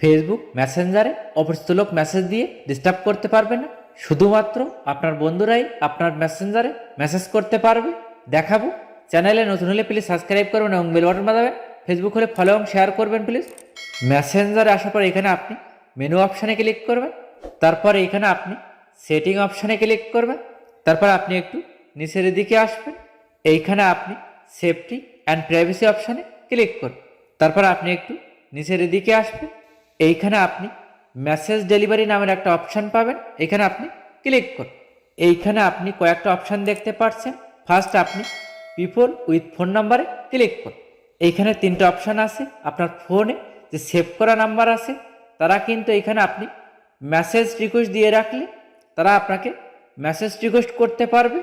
Facebook মেসেঞ্জারে অপরিচিত লোক মেসেজ দিয়ে ডিস্টার্ব করতে পারবে না। শুধুমাত্র আপনার বন্ধুরাই আপনার মেসেঞ্জারে মেসেজ করতে পারবে। দেখাবো। চ্যানেলে নতুন হলে প্লিজ সাবস্ক্রাইব করবেন এবং বেল বাটন বাজাবেন। ফেসবুক হলে ফলো এবং শেয়ার করবেন প্লিজ মেসেঞ্জারে আসার পর এখানে আপনি মেনু অপশানে ক্লিক করবেন। তারপর এখানে আপনি সেটিং অপশানে ক্লিক করবেন। তারপর আপনি একটু নিচের দিকে আসবেন। এইখানে আপনি সেফটি অ্যান্ড প্রাইভেসি অপশানে ক্লিক করুন তারপর আপনি একটু নিচের দিকে আসবেন। এইখানে আপনি মেসেজ ডেলিভারি নামের একটা অপশান পাবেন। এখানে আপনি ক্লিক করুন। এইখানে আপনি কয়েকটা অপশান দেখতে পাচ্ছেন ফার্স্ট আপনি পিপল উইথ ফোন নাম্বারে ক্লিক করুন। এইখানে তিনটে অপশান আছে। আপনার ফোনে যে সেভ করা নাম্বার আছে, তারা কিন্তু এইখানে আপনি মেসেজ রিকোয়েস্ট দিয়ে রাখলে তারা আপনাকে মেসেজ রিকোয়েস্ট করতে পারবে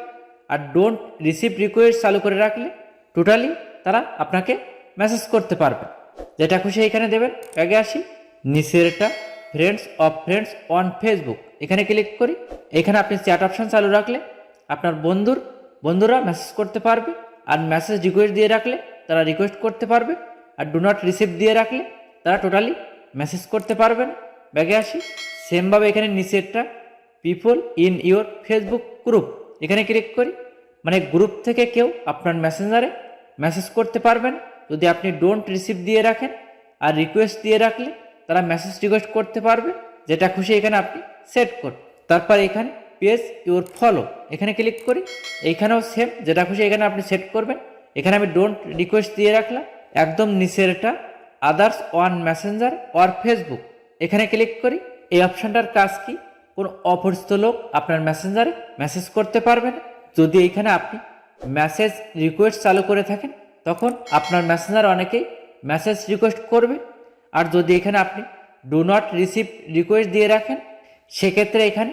আর ডোন্ট রিসিভ রিকোয়েস্ট চালু করে রাখলে টোটালি তারা আপনাকে মেসেজ করতে পারবে। যেটা খুশি এখানে দেবেন। আগে আসি। নিচেরটা friends of friends on Facebook এখানে ক্লিক করি। এখানে আপনি চ্যাট অপশন চালু রাখলে আপনার বন্ধুর, বন্ধুরা মেসেজ করতে পারবে। আর মেসেজ রিকোয়েস্ট দিয়ে রাখলে তারা রিকোয়েস্ট করতে পারবে। আর ডু নট রিসিভ দিয়ে রাখলে তারা টোটালি মেসেজ করতে পারবে না। ব্যাগে আসি। সেমভাবে এখানে নিচেরটা people in your Facebook group এখানে ক্লিক করি। মানে গ্রুপ থেকে কেউ আপনার মেসেঞ্জারে মেসেজ করতে পারবেন যদি আপনি ডোন্ট রিসিভ দিয়ে রাখেন আর রিকোয়েস্ট দিয়ে রাখলে তারা মেসেজ রিকোয়েস্ট করতে পারবে, যেটা খুশি এখানে আপনি সেট করুন। তারপর এখানে পেজ ইউর ফলো এখানে ক্লিক করি। এইখানেও সেম যেটা খুশি এখানে আপনি সেট করবেন। এখানে আমি ডোন্ট রিকোয়েস্ট দিয়ে রাখলাম। একদম নিচেরটা others one messenger or Facebook এখানে ক্লিক করি। এই অপশানটার কাজ কি? কোনো অপরিচিত লোক আপনার মেসেঞ্জারে মেসেজ করতে পারবে না। যদি এইখানে আপনি মেসেজ রিকোয়েস্ট চালু করে থাকেন, তখন আপনার মেসেঞ্জার অনেকেই মেসেজ রিকোয়েস্ট করবে। আর যদি এখানে আপনি ডু নট রিসিভ রিকোয়েস্ট দিয়ে রাখেন, সেক্ষেত্রে এখানে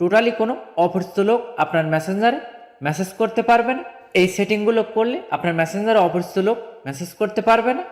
টোটালি কোনো অপরিচিত লোক আপনার মেসেঞ্জারে মেসেজ করতে পারবে না। এই সেটিংগুলো করলে আপনার মেসেঞ্জারে অপরিচিত লোক মেসেজ করতে পারবে না।